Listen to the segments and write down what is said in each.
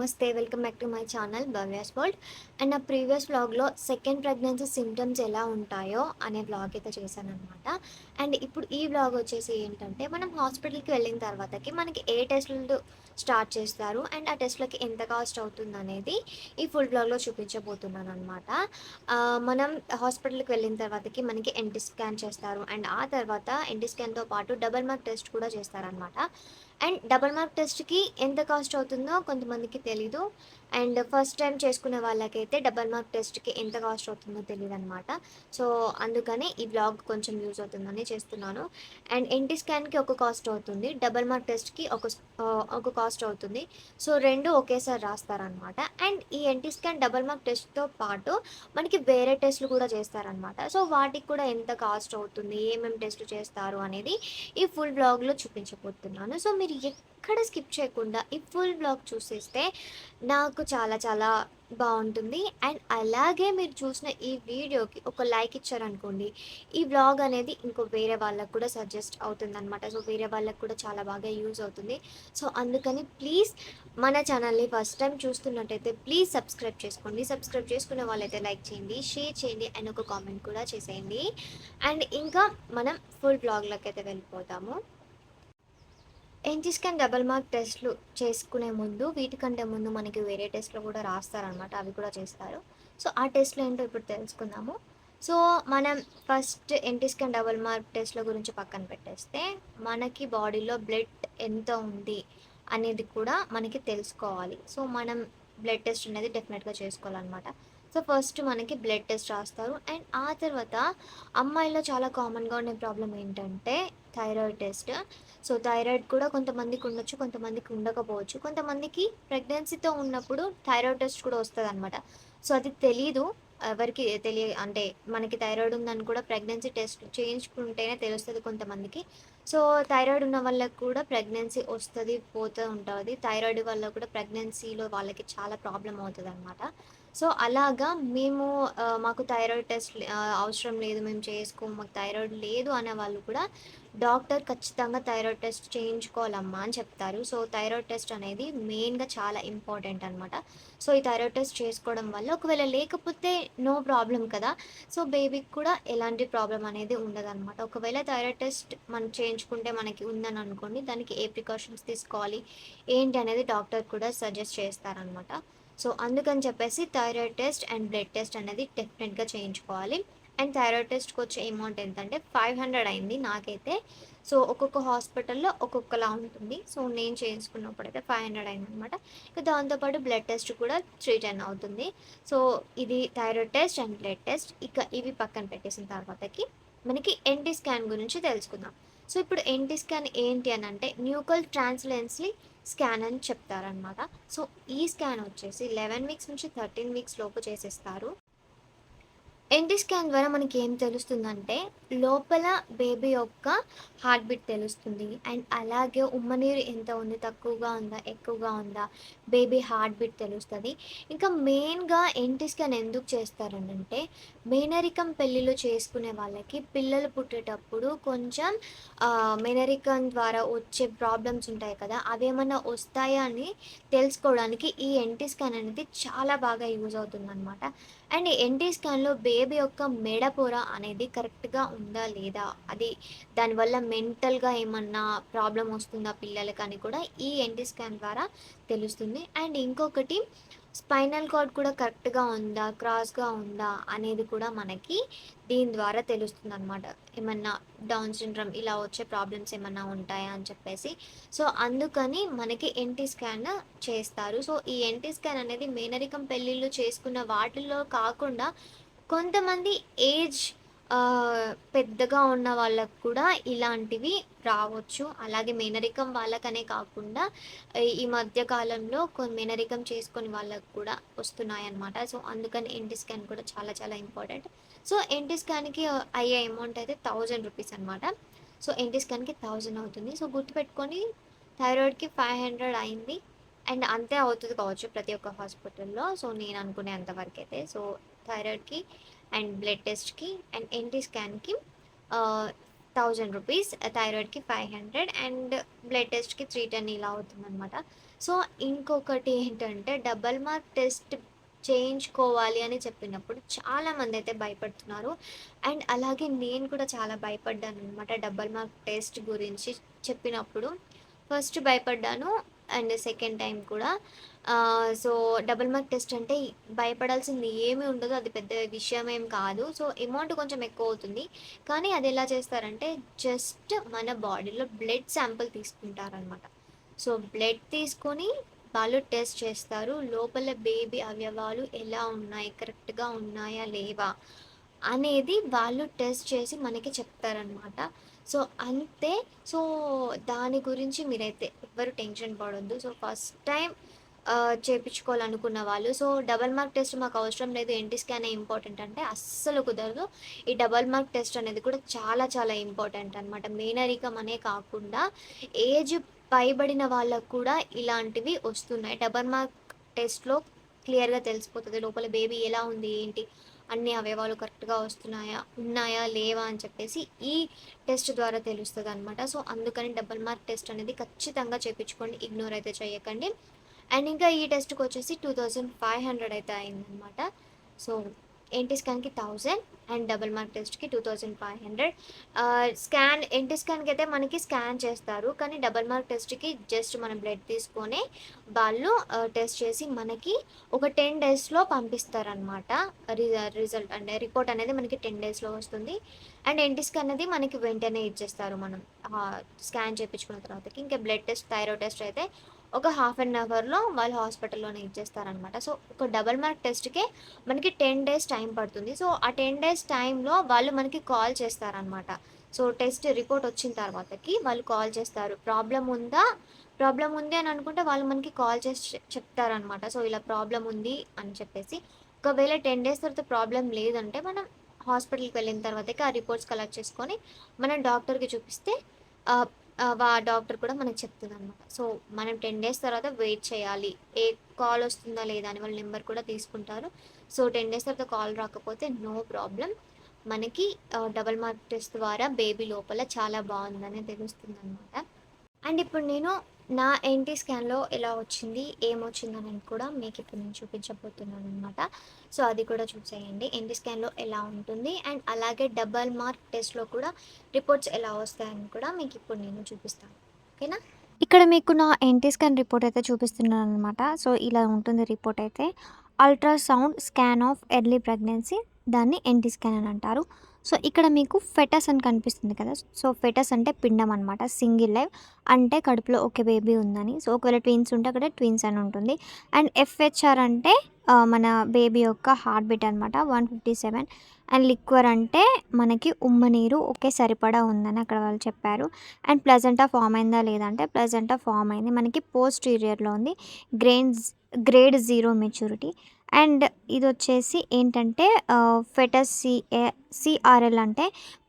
నమస్తే welcome back to my channel Bhavya's world. And నా previous వ్లాగ్లో సెకండ్ ప్రెగ్నెన్సీ సిమ్టమ్స్ ఎలా ఉంటాయో అనే వ్లాగ్ అయితే చేశాను అనమాట అండ్ ఇప్పుడు ఈ వ్లాగ్ వచ్చేసి ఏంటంటే మనం హాస్పిటల్కి వెళ్ళిన తర్వాతకి మనకి ఏ టెస్టులు స్టార్ట్ చేస్తారు అండ్ ఆ టెస్ట్లకి ఎంత కాస్ట్ అవుతుంది అనేది ఈ ఫుల్ బ్లాగ్లో చూపించబోతున్నాను అనమాట మనం హాస్పిటల్కి వెళ్ళిన తర్వాతకి మనకి ఎన్టీ స్కాన్ చేస్తారు అండ్ ఆ తర్వాత ఎన్టీ స్కాన్తో పాటు డబల్ మార్క్ టెస్ట్ కూడా చేస్తారనమాట అండ్ డబల్ మార్క్ టెస్ట్కి ఎంత కాస్ట్ అవుతుందో కొంతమందికి తెలీదు. అండ్ ఫస్ట్ టైం చేసుకునే వాళ్ళకైతే డబల్ మార్క్ టెస్ట్కి ఎంత కాస్ట్ అవుతుందో తెలియదు అనమాట సో అందుకనే ఈ బ్లాగ్ కొంచెం యూజ్ అవుతుందని చేస్తున్నాను. అండ్ ఎన్టీ స్కాన్కి ఒక కాస్ట్ అవుతుంది. డబల్ మార్క్ టెస్ట్కి ఒక ఒక కాస్ట్ అవుతుంది. సో రెండు ఒకేసారి రాస్తారనమాట అండ్ ఈ ఎన్టీ స్కాన్ డబల్ మార్క్ టెస్ట్తో పాటు మనకి వేరే టెస్ట్లు కూడా చేస్తారనమాట సో వాటికి కూడా ఎంత కాస్ట్ అవుతుంది? ఏమేమి టెస్ట్లు చేస్తారు? అనేది ఈ ఫుల్ బ్లాగ్లో చూపించబోతున్నాను. సో మీరు ఎక్కడ స్కిప్ చేయకుండా ఈ ఫుల్ బ్లాగ్ చూసేస్తే నాకు చాలా చాలా బాగుంటుంది. అండ్ అలాగే మీరు చూసిన ఈ వీడియోకి ఒక లైక్ ఇచ్చారనుకోండి ఈ బ్లాగ్ అనేది ఇంకో వేరే వాళ్ళకు కూడా సజెస్ట్ అవుతుంది అనమాట సో వేరే వాళ్ళకు కూడా చాలా బాగా యూజ్ అవుతుంది. సో అందుకని ప్లీజ్ మన ఛానల్ని ఫస్ట్ టైం చూస్తున్నట్టయితే ప్లీజ్ సబ్స్క్రైబ్ చేసుకోండి. సబ్స్క్రైబ్ చేసుకునే వాళ్ళైతే లైక్ చేయండి షేర్ చేయండి అండ్ ఒక కామెంట్ కూడా చేసేయండి. అండ్ ఇంకా మనం ఫుల్ బ్లాగ్లోకి అయితే వెళ్ళిపోతాము. ఎన్టీ స్కాన్ డబల్ మార్క్ టెస్ట్లు చేసుకునే ముందు వీటికంటే ముందు మనకి వేరే టెస్ట్లు కూడా రాస్తారనమాట అవి కూడా చేస్తారు. సో ఆ టెస్ట్లు ఏంటో ఇప్పుడు తెలుసుకుందాము. సో మనం first NT scan double mark టెస్ట్ల గురించి పక్కన పెట్టేస్తే మనకి బాడీలో బ్లడ్ ఎంత ఉంది అనేది కూడా మనకి తెలుసుకోవాలి. సో మనం బ్లడ్ టెస్ట్ అనేది డెఫినెట్గా చేసుకోవాలన్నమాట. సో ఫస్ట్ మనకి బ్లడ్ టెస్ట్ రాస్తారు. అండ్ ఆ తర్వాత అమ్మాయిలో చాలా కామన్గా ఉండే ప్రాబ్లం ఏంటంటే థైరాయిడ్ టెస్ట్. సో థైరాయిడ్ కూడా కొంతమందికి ఉండొచ్చు కొంతమందికి ఉండకపోవచ్చు. కొంతమందికి ప్రెగ్నెన్సీతో ఉన్నప్పుడు థైరాయిడ్ టెస్ట్ కూడా వస్తుంది అనమాట సో అది తెలీదు. ఎవరికి తెలియ అంటే మనకి థైరాయిడ్ ఉందని కూడా ప్రెగ్నెన్సీ టెస్ట్ చేయించుకుంటేనే తెలుస్తుంది కొంతమందికి. సో థైరాయిడ్ ఉన్న వాళ్ళకి కూడా ప్రెగ్నెన్సీ వస్తుంది పోతూ ఉంటుంది. థైరాయిడ్ వల్ల కూడా ప్రెగ్నెన్సీలో వాళ్ళకి చాలా ప్రాబ్లం అవుతుంది అనమాట సో అలాగా మేము మాకు థైరాయిడ్ టెస్ట్ అవసరం లేదు మేము చేసుకోము మాకు థైరాయిడ్ లేదు అనే వాళ్ళు కూడా డాక్టర్ ఖచ్చితంగా థైరాయిడ్ టెస్ట్ చేయించుకోవాలమ్మా అని చెప్తారు. సో థైరాయిడ్ టెస్ట్ అనేది మెయిన్గా చాలా ఇంపార్టెంట్ అనమాట సో ఈ థైరాయిడ్ టెస్ట్ చేసుకోవడం వల్ల ఒకవేళ లేకపోతే నో ప్రాబ్లం కదా. సో బేబీకి కూడా ఎలాంటి ప్రాబ్లం అనేది ఉండదన్నమాట. ఒకవేళ థైరాయిడ్ టెస్ట్ మనం చేయించుకుంటే మనకి ఉందని అనుకోండి దానికి ఏ ప్రికాషన్స్ తీసుకోవాలి ఏంటి అనేది డాక్టర్ కూడా సజెస్ట్ చేస్తారనమాట సో అందుకని చెప్పేసి thyroid test and blood test అనేది డెఫినెట్గా చేయించుకోవాలి. అండ్ థైరాయిడ్ టెస్ట్కి వచ్చే అమౌంట్ ఎంతంటే ఫైవ్ హండ్రెడ్ అయింది నాకైతే. సో ఒక్కొక్క హాస్పిటల్లో ఒక్కొక్కలా ఉంటుంది. సో నేను చేయించుకున్నప్పుడు అయితే ఫైవ్ హండ్రెడ్ అయిందనమాట ఇంకా దాంతోపాటు బ్లడ్ టెస్ట్ కూడా త్రీ టెన్ అవుతుంది. సో ఇది thyroid test and blood test ఇక ఇవి పక్కన పెట్టేసిన తర్వాతకి మనకి ఎన్టీ స్కాన్ గురించి తెలుసుకుందాం. సో ఇప్పుడు ఎన్టీ స్కాన్ ఏంటి అని అంటే న్యూకల్ ట్రాన్స్లెన్స్లీ స్కాన్ అని చెప్తారనమాట సో ఈ స్కాన్ వచ్చేసి లెవెన్ వీక్స్ నుంచి థర్టీన్ వీక్స్ లోపు చేసేస్తారు. ఎన్టీ స్కాన్ ద్వారా మనకి ఏం తెలుస్తుందంటే లోపల బేబీ యొక్క హార్ట్ బీట్ తెలుస్తుంది. అండ్ అలాగే ఉమ్మనీరు ఎంత ఉంది? తక్కువగా ఉందా? ఎక్కువగా ఉందా? బేబీ హార్ట్ బీట్ తెలుస్తుంది. ఇంకా మెయిన్గా ఎన్టీ స్కాన్ ఎందుకు చేస్తారనంటే మేనరికం పెళ్ళిలో చేసుకునే వాళ్ళకి పిల్లలు పుట్టేటప్పుడు కొంచెం మేనరికం ద్వారా వచ్చే ప్రాబ్లమ్స్ ఉంటాయి కదా అవేమన్నా వస్తాయా అని తెలుసుకోవడానికి ఈ ఎన్టీ స్కాన్ అనేది చాలా బాగా యూజ్ అవుతుందన్నమాట. అండ్ ఎన్టీ స్కాన్లో బేబీ యొక్క మెడ పొర అనేది కరెక్ట్గా ఉందా లేదా? అది దానివల్ల మెంటల్గా ఏమన్నా ప్రాబ్లం వస్తుందా పిల్లలకి అని కూడా ఈ ఎన్టీ స్కాన్ ద్వారా తెలుస్తుంది. అండ్ ఇంకొకటి స్పైనల్ కార్డ్ కూడా కరెక్ట్గా ఉందా? క్రాస్గా ఉందా? అనేది కూడా మనకి దీని ద్వారా తెలుస్తుంది అనమాట ఏమన్నా డౌన్ సిండ్రమ్ ఇలా వచ్చే ప్రాబ్లమ్స్ ఏమన్నా ఉంటాయా అని చెప్పేసి. సో అందుకని మనకి ఎన్టీ స్కాన్ చేస్తారు. సో ఈ ఎన్టీ స్కాన్ అనేది మేనరికం పెళ్ళిళ్ళు చేసుకున్న వాటిల్లో కాకుండా కొంతమంది ఏజ్ పెద్దగా ఉన్న వాళ్ళకు కూడా ఇలాంటివి రావచ్చు. అలాగే మేనరికం వాళ్ళకనే కాకుండా ఈ మధ్య కాలంలో కొన్ని మేనరికం చేసుకొని వాళ్ళకు కూడా వస్తున్నాయి అన్నమాట సో అందుకని ఎన్టీ స్కాన్ కూడా చాలా చాలా ఇంపార్టెంట్. సో ఎన్టీ స్కాన్కి అయ్యే అమౌంట్ అయితే థౌజండ్ రూపీస్ అనమాట సో ఎన్టీ స్కాన్కి థౌజండ్ అవుతుంది. సో గుర్తుపెట్టుకొని థైరాయిడ్కి ఫైవ్ హండ్రెడ్ అయింది. అండ్ అంతే అవుతుంది కావచ్చు ప్రతి ఒక్క హాస్పిటల్లో. సో నేను అనుకునే అంతవరకు అయితే సో థైరాయిడ్కి అండ్ బ్లడ్ టెస్ట్కి అండ్ ఎన్టీ స్కాన్కి థౌజండ్ రూపీస్ థైరాయిడ్కి ఫైవ్ హండ్రెడ్ అండ్ బ్లడ్ టెస్ట్కి త్రీ టెన్ ఇలా అవుతుందన్నమాట. సో ఇంకొకటి ఏంటంటే డబల్ మార్క్ టెస్ట్ చేయించుకోవాలి అని చెప్పినప్పుడు చాలామంది అయితే భయపడుతున్నారు. అండ్ అలాగే నేను కూడా చాలా భయపడ్డాను అనమాట డబల్ మార్క్ టెస్ట్ గురించి చెప్పినప్పుడు. ఫస్ట్ భయపడ్డాను అండ్ సెకండ్ టైం కూడా. సో డబుల్ మార్క్ టెస్ట్ అంటే భయపడాల్సింది ఏమీ ఉండదు అది పెద్ద విషయం ఏం కాదు. సో అమౌంట్ కొంచెం ఎక్కువ అవుతుంది కానీ అది ఎలా చేస్తారంటే జస్ట్ మన బాడీలో బ్లడ్ శాంపుల్ తీసుకుంటారనమాట సో బ్లడ్ తీసుకొని వాళ్ళు టెస్ట్ చేస్తారు. లోపల బేబీ అవయవాలు ఎలా ఉన్నాయి కరెక్ట్గా ఉన్నాయా లేవా అనేది వాళ్ళు టెస్ట్ చేసి మనకి చెప్తారనమాట సో అంతే. సో దాని గురించి మీరైతే ఎవ్వరు టెన్షన్ పడొద్దు. సో ఫస్ట్ టైం చేయించుకోవాలనుకున్న వాళ్ళు. సో డబల్ మార్క్ టెస్ట్ మాకు అవసరం లేదు. ఎన్టీ స్కాన్ ఇంపార్టెంట్ అంటే అస్సలు కుదరదు. ఈ డబల్ మార్క్ టెస్ట్ అనేది కూడా చాలా చాలా ఇంపార్టెంట్ అనమాట మేనరికం అనే కాకుండా ఏజ్ పైబడిన వాళ్ళకు కూడా ఇలాంటివి వస్తున్నాయి. డబల్ మార్క్ టెస్ట్లో క్లియర్గా తెలిసిపోతుంది. లోపల బేబీ ఎలా ఉంది ఏంటి అన్ని అవయవాలు కరెక్ట్గా వస్తున్నాయా ఉన్నాయా లేవా అని చెప్పేసి ఈ టెస్ట్ ద్వారా తెలుస్తుంది అనమాట సో అందుకని డబల్ మార్క్ టెస్ట్ అనేది ఖచ్చితంగా చేయించుకోండి ఇగ్నోర్ అయితే చేయకండి. అండ్ ఇంకా ఈ టెస్ట్కి వచ్చేసి టూ థౌజండ్ ఫైవ్ హండ్రెడ్ అయితే అయిందనమాట సో ఎన్టీ స్కాన్కి థౌజండ్ అండ్ డబుల్ మార్క్ టెస్ట్కి two thousand five hundred scan NT స్కాన్కి అయితే మనకి స్కాన్ చేస్తారు. కానీ డబుల్ మార్క్ టెస్ట్కి జస్ట్ మనం బ్లడ్ తీసుకొని వాళ్ళు uh, టెస్ట్ చేసి మనకి ఒక టెన్ డేస్లో పంపిస్తారనమాట రిజల్ట్ అంటే రిపోర్ట్ అనేది మనకి టెన్ డేస్లో వస్తుంది. అండ్ ఎన్టీ స్కాన్ అనేది మనకి వెంటనే ఇచ్చేస్తారు మనం. స్కాన్ చేయించుకున్న తర్వాతకి. ఇంకా బ్లడ్ టెస్ట్ థైరాయిడ్ టెస్ట్ అయితే ఒక హాఫ్ అన్ అవర్లో వాళ్ళు హాస్పిటల్లోనే ఇచ్చేస్తారనమాట సో ఒక డబల్ మార్క్ టెస్ట్కే మనకి టెన్ డేస్ టైం పడుతుంది. సో ఆ టెన్ డేస్ టైంలో వాళ్ళు మనకి కాల్ చేస్తారనమాట సో టెస్ట్ రిపోర్ట్ వచ్చిన తర్వాతకి వాళ్ళు కాల్ చేస్తారు. ప్రాబ్లం ఉందా? ప్రాబ్లం ఉంది అని అనుకుంటే వాళ్ళు మనకి కాల్ చేసి చెప్తారనమాట సో ఇలా ప్రాబ్లం ఉంది అని చెప్పేసి. ఒకవేళ టెన్ డేస్ తర్వాత ప్రాబ్లం లేదంటే మనం హాస్పిటల్కి వెళ్ళిన తర్వాతకి ఆ రిపోర్ట్స్ కలెక్ట్ చేసుకొని మనం డాక్టర్కి చూపిస్తే వా డాక్టర్ కూడా మనకు చెప్తుంది అనమాట సో మనం టెన్ డేస్ తర్వాత వెయిట్ చేయాలి. ఏ కాల్ వస్తుందా లేదా అని వాళ్ళ నెంబర్ కూడా తీసుకుంటారు. సో టెన్ డేస్ తర్వాత కాల్ రాకపోతే నో ప్రాబ్లం. మనకి డబల్ మార్క్ టెస్ట్ ద్వారా బేబీ లోపల చాలా బాగుందని తెలుస్తుంది అనమాట అండ్ ఇప్పుడు నేను నా ఎన్టీ స్కాన్లో ఎలా వచ్చింది ఏమొచ్చిందని కూడా మీకు ఇప్పుడు నేను చూపించబోతున్నాను అనమాట సో అది కూడా చూసేయండి. ఎన్టీ స్కాన్లో ఎలా ఉంటుంది అండ్ అలాగే డబల్ మార్క్ టెస్ట్లో కూడా రిపోర్ట్స్ ఎలా వస్తాయని కూడా మీకు ఇప్పుడు నేను చూపిస్తాను. ఓకేనా? ఇక్కడ మీకు నా ఎన్టీ స్కాన్ రిపోర్ట్ అయితే చూపిస్తున్నాను అనమాట సో ఇలా ఉంటుంది రిపోర్ట్ అయితే. Ultrasound scan of early pregnancy దాన్ని ఎన్టీ స్కాన్ అని అంటారు. సో ఇక్కడ మీకు ఫెటస్ అని కనిపిస్తుంది కదా. సో ఫెటస్ అంటే పిండం అనమాట సింగిల్ లైవ్ అంటే కడుపులో ఒక బేబీ ఉందని. సో ఒకవేళ ట్విన్స్ ఉంటే అక్కడ ట్విన్స్ అని ఉంటుంది. అండ్ ఎఫ్హెచ్ఆర్ అంటే మన బేబీ యొక్క హార్ట్ బీట్ అనమాట one fifty seven. And liquor అంటే మనకి ఉమ్మ నీరు ఒకే సరిపడా ఉందని అక్కడ వాళ్ళు చెప్పారు. అండ్ ప్లజెంటా ఫామ్ అయిందా లేదంటే ప్లజెంటా ఫామ్ అయింది. మనకి పోస్టీరియర్లో ఉంది. Grains grade zero maturity. And ఇది వచ్చేసి ఏంటంటే ఫెటస్ సిఏ సిఆర్ఎల్ అంటే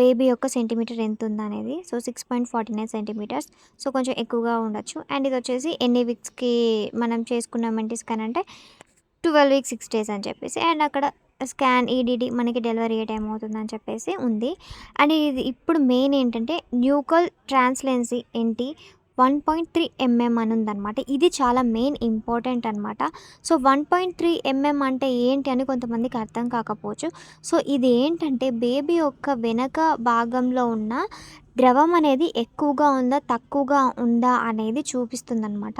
బేబీ యొక్క సెంటీమీటర్ ఎంత ఉందనేది so six point forty nine centimetres. So కొంచెం ఎక్కువగా ఉండొచ్చు. అండ్ ఇది వచ్చేసి ఎన్ని వీక్స్కి మనం చేసుకున్న మెంటీ స్కాన్ అంటే ట్వెల్వ్ వీక్స్ సిక్స్ డేస్ అని చెప్పేసి. అండ్ అక్కడ స్కాన్ ఈడీడీ మనకి డెలివరీ ఏ టైం అవుతుందని చెప్పేసి ఉంది. అండ్ ఇది ఇప్పుడు మెయిన్ ఏంటంటే న్యూకల్ ట్రాన్స్లెన్సీ ఏంటి? వన్ పాయింట్ త్రీ ఎంఎం అని ఉందన్నమాట ఇది చాలా మెయిన్ ఇంపార్టెంట్ అనమాట so one point three mm అంటే ఏంటి అని కొంతమందికి అర్థం కాకపోవచ్చు. సో ఇది ఏంటంటే బేబీ యొక్క వెనక భాగంలో ఉన్న ద్రవం అనేది ఎక్కువగా ఉందా తక్కువగా ఉందా అనేది చూపిస్తుందన్నమాట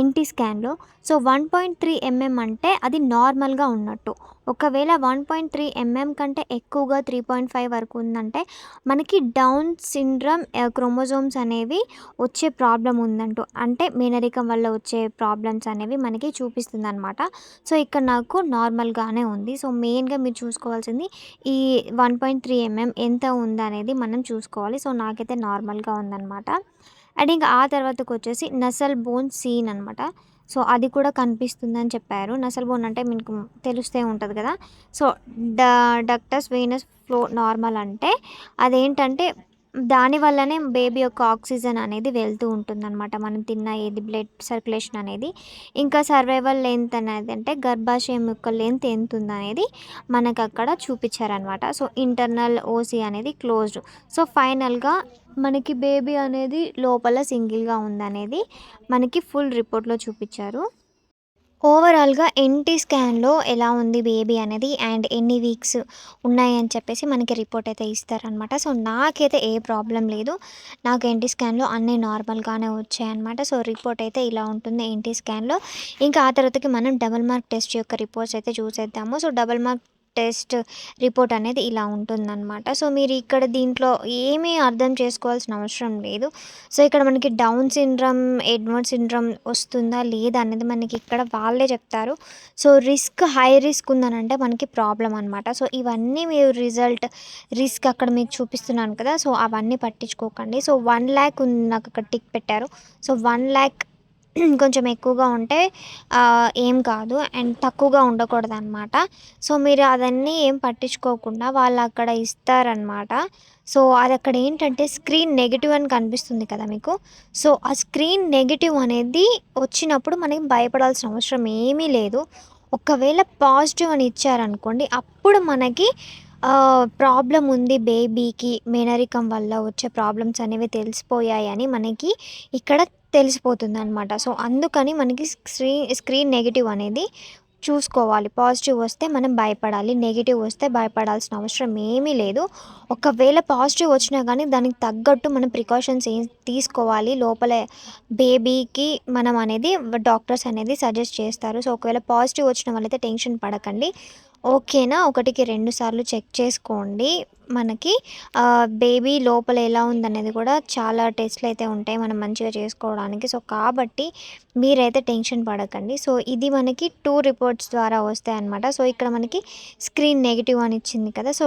ఎన్టీ స్కాన్లో. So one point three mm అంటే అది నార్మల్గా ఉన్నట్టు. ఒకవేళ వన్ పాయింట్ త్రీ ఎంఎం కంటే ఎక్కువగా త్రీ పాయింట్ ఫైవ్ వరకు ఉందంటే మనకి డౌన్ సిండ్రమ్ క్రోమోజోమ్స్ అనేవి వచ్చే ప్రాబ్లం ఉందంటూ. అంటే మేనరికం వల్ల వచ్చే ప్రాబ్లమ్స్ అనేవి మనకి చూపిస్తుంది అనమాట సో ఇక్కడ నాకు నార్మల్గానే ఉంది. సో మెయిన్గా మీరు చూసుకోవాల్సింది ఈ వన్ పాయింట్ త్రీ ఎంఎం ఎంత ఉందనేది మనం చూసుకోవాలి. సో నాకైతే నార్మల్గా ఉందన్నమాట. అండ్ ఇంకా ఆ తర్వాతకు వచ్చేసి నసల్ బోన్ సీన్ అనమాట సో అది కూడా కనిపిస్తుందని చెప్పారు. నసల్ బోన్ అంటే మీకు తెలుస్తే ఉంటుంది కదా. సో డ డక్టస్ వెయినస్ ఫ్లో నార్మల్ అంటే అదేంటంటే దాని వల్లనే బేబీ యొక్క ఆక్సిజన్ అనేది వెళ్తూ ఉంటుందన్నమాట. మనం తిన్న ఏది బ్లడ్ సర్క్యులేషన్ అనేది. ఇంకా సర్వైవల్ లెంత్ అనేది అంటే గర్భాశయం యొక్క లెంత్ ఎంత ఉందనేది మనకు అక్కడ చూపించారనమాట సో, ఇంటర్నల్ ఓసీ అనేది క్లోజ్డ్. సో, ఫైనల్‌గా మనకి బేబీ అనేది లోపల సింగిల్‌గా ఉందనేది మనకి ఫుల్ రిపోర్ట్‌లో చూపించారు ఓవరాల్‌గా ఎన్‌టీ స్కాన్‌లో ఎలా ఉంది బేబీ అనేది అండ్ ఎన్ని వీక్స్ ఉన్నాయి అని చెప్పేసి మనకి రిపోర్ట్ అయితే ఇస్తారనమాట. సో, నాకైతే ఏ ప్రాబ్లమ్ లేదు. నాకు ఎన్‌టీ స్కాన్‌లో అన్నీ నార్మల్‌గానే వచ్చాయన్నమాట. సో, రిపోర్ట్ అయితే ఇలా ఉంటుంది ఎన్‌టీ స్కాన్‌లో. ఇంకా ఆ తర్వాతకి మనం డబల్ మార్క్ టెస్ట్ యొక్క రిపోర్ట్స్ అయితే చూసేద్దాము. So, double mark test report అనేది ఇలా ఉంటుందన్నమాట సో, మీరు ఇక్కడ దీంట్లో ఏమీ అర్థం చేసుకోవాల్సిన అవసరం లేదు. సో, ఇక్కడ మనకి డౌన్ సిండ్రమ్ ఎడ్వర్డ్ సిండ్రమ్ వస్తుందా లేదా అనేది మనకి ఇక్కడ వాళ్ళే చెప్తారు. సో, రిస్క్ హై రిస్క్ ఉందనంటే మనకి ప్రాబ్లం అనమాట. సో, ఇవన్నీ మీరు రిజల్ట్ రిస్క్ అక్కడ మీకు చూపిస్తున్నాను కదా! సో, అవన్నీ పట్టించుకోకండి. సో, వన్ ల్యాక్ ఉంది నాకక్కడ టిక్ పెట్టారు. సో, వన్ ల్యాక్ కొంచెం ఎక్కువగా ఉంటే ఏం కాదు. అండ్ తక్కువగా ఉండకూడదనమాట. సో, మీరు అదన్నీ ఏం పట్టించుకోకుండా వాళ్ళు అక్కడ ఇస్తారనమాట. సో, అది అక్కడ ఏంటంటే స్క్రీన్ నెగిటివ్ అని కనిపిస్తుంది కదా మీకు. సో, ఆ స్క్రీన్ నెగిటివ్ అనేది వచ్చినప్పుడు మనకి భయపడాల్సిన అవసరం ఏమీ లేదు. ఒకవేళ పాజిటివ్ అని ఇచ్చారనుకోండి అప్పుడు మనకి ప్రాబ్లం ఉంది బేబీకి మేనరికం వల్ల వచ్చే ప్రాబ్లమ్స్ అనేవి తెలిసిపోయాయని మనకి ఇక్కడ తెలిసిపోతుందనమాట. సో, అందుకని మనకి స్క్రీన్ స్క్రీన్ నెగిటివ్ అనేది చూసుకోవాలి. పాజిటివ్ వస్తే మనం భయపడాలి. నెగిటివ్ వస్తే భయపడాల్సిన అవసరం ఏమీ లేదు. ఒకవేళ పాజిటివ్ వచ్చినా కానీ దానికి తగ్గట్టు మనం ప్రికాషన్స్ ఏం తీసుకోవాలి. లోపల బేబీకి మనం అనేది డాక్టర్స్ అనేది సజెస్ట్ చేస్తారు. సో, ఒకవేళ పాజిటివ్ వచ్చిన వాళ్ళైతే టెన్షన్ పడకండి. ఓకేనా. ఒకటికి రెండు సార్లు చెక్ చేసుకోండి. మనకి బేబీ లోపల ఎలా ఉందనేది కూడా చాలా టెస్ట్‌లయితే ఉంటాయి మనం మంచిగా చేసుకోవడానికి. సో, కాబట్టి మీరైతే టెన్షన్ పడకండి. సో, ఇది మనకి టూ రిపోర్ట్స్ ద్వారా వస్తాయి అన్నమాట సో, ఇక్కడ మనకి స్క్రీన్ నెగిటివ్ అని ఇచ్చింది కదా! సో,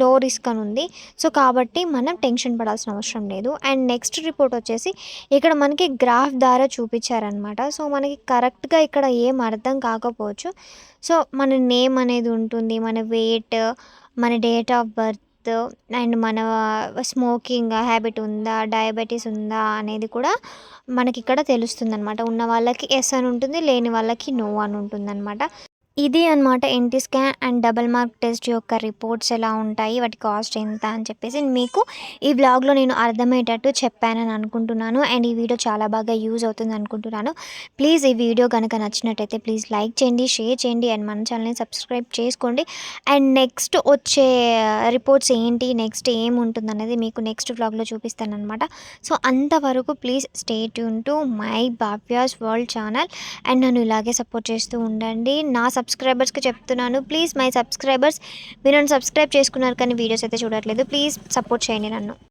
లో రిస్క్ అని ఉంది. సో, కాబట్టి మనం టెన్షన్ పడాల్సిన అవసరం లేదు. అండ్ నెక్స్ట్ రిపోర్ట్ వచ్చేసి ఇక్కడ మనకి గ్రాఫ్ ద్వారా చూపించారనమాట సో, మనకి కరెక్ట్‌గా ఇక్కడ ఏం అర్థం కాకపోవచ్చు. సో, మన నేమ్ అనేది ఉంటుంది. మన వెయిట్, మన డేట్ ఆఫ్ బర్త్ అండ్ మన స్మోకింగ్ హ్యాబిట్ ఉందా? డయాబెటిస్ ఉందా? అనేది కూడా మనకి ఇక్కడ తెలుస్తుంది అనమాట ఉన్న వాళ్ళకి ఎస్ అని ఉంటుంది. లేని వాళ్ళకి నో అని ఉంటుందనమాట. ఇది అనమాట NT scan and double mark test యొక్క రిపోర్ట్స్ ఎలా ఉంటాయి? వాటి కాస్ట్ ఎంత అని చెప్పేసి మీకు ఈ వ్లాగ్‌లో నేను అర్థమయ్యేటట్టు చెప్పానని అనుకుంటున్నాను. అండ్ ఈ వీడియో చాలా బాగా యూజ్ అవుతుంది అనుకుంటున్నాను. ప్లీజ్ ఈ వీడియో కనుక నచ్చినట్టయితే ప్లీజ్ లైక్ చేయండి, షేర్ చేయండి అండ్ మన ఛానల్‌ని సబ్స్క్రైబ్ చేసుకోండి. అండ్ నెక్స్ట్ వచ్చే రిపోర్ట్స్ ఏంటి? నెక్స్ట్ ఏముంటుందనేది మీకు నెక్స్ట్ వ్లాగ్‌లో చూపిస్తాననమాట. సో, అంతవరకు please stay tune to my Bhavya's world channel and నన్ను ఇలాగే సపోర్ట్ చేస్తూ ఉండండి. నా సబ్స్క్రైబర్స్‌కి చెప్తున్నాను. ప్లీజ్ మై సబ్స్క్రైబర్స్ మీరు నన్ను సబ్స్క్రైబ్ చేసుకున్నారు కానీ వీడియోస్ అయితే చూడట్లేదు. ప్లీజ్ సపోర్ట్ చేయండి నన్ను.